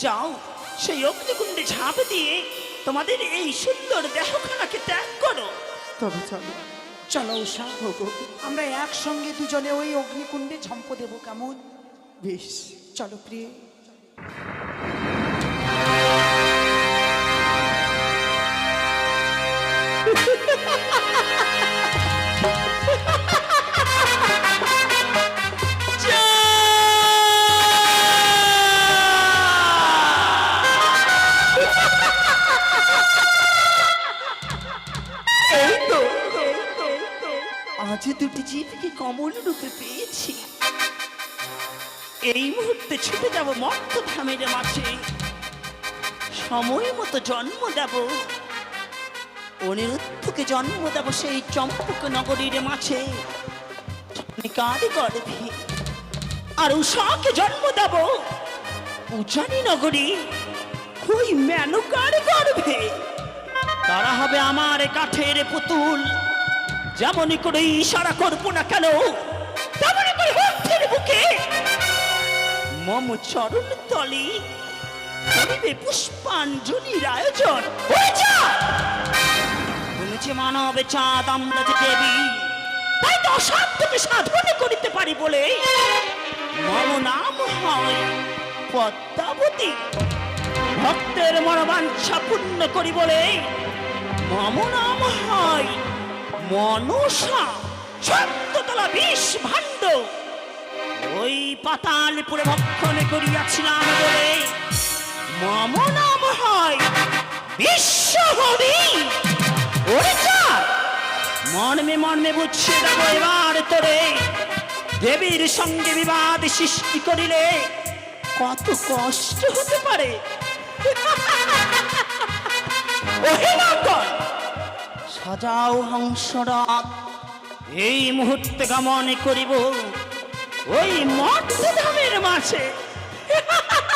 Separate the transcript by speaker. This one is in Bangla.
Speaker 1: যাও। সেই অগ্নিকুণ্ডে ঝাঁপ দিয়ে তোমাদের এই সুন্দর দেহখানাকে ত্যাগ করো।
Speaker 2: তবে চলো।
Speaker 1: চলো উষা।
Speaker 3: আমরা একসঙ্গে দুজনে ওই অগ্নিকুণ্ডে ঝম্প দেবো কেমন?
Speaker 2: বেশ।
Speaker 3: চলো প্রিয়।
Speaker 1: আজ দুটি জীবকে কমল রূপে পেয়েছি। এই মুহূর্তে ছুটে যাব মর্ত ধামের মাঝে সময় মতো জন্ম দেব। অনিরুদ্ধকে জন্ম দেব সেই চম্পক নগরীর মাঝে কার গর্ভে। আর উষাকে জন্ম দেব উজানি নগরী। ওই মেনকার গর্ভে। তারা হবে আমার কাঠের পুতুল। যেমনই করে ইশারা করব না কেন, তেমনই করে বুকে মম চরণ তলে করিবে পুষ্পাঞ্জলির আয়োজন। হয়ে যা! তুমি মানবে চাঁদ, আমরা যে দেবী, তাই তো অসাধ্যকে সাধন করিতে পারি বলে মম নাম হয় পদ্মাবতী। ভক্তের মনোবাঞ্ছা পূর্ণ করি বলে মম নাম হয় মনসা সত্যতলা বিষ ভাণ্ড। ওই পাতালপুরে ভক্ষণ করিয়াছিলাম বলে মম নাম হয় বিশ্বহরি। ওরে মর্মে মর্মে বুঝছে দেবো এবার তোরে। দেবীর সঙ্গে বিবাদ সৃষ্টি করিলে কত কষ্ট হতে পারে? সাজাও হংসরাত এই মুহূর্তে গমন করিব ওই মর্তধামের মাঝে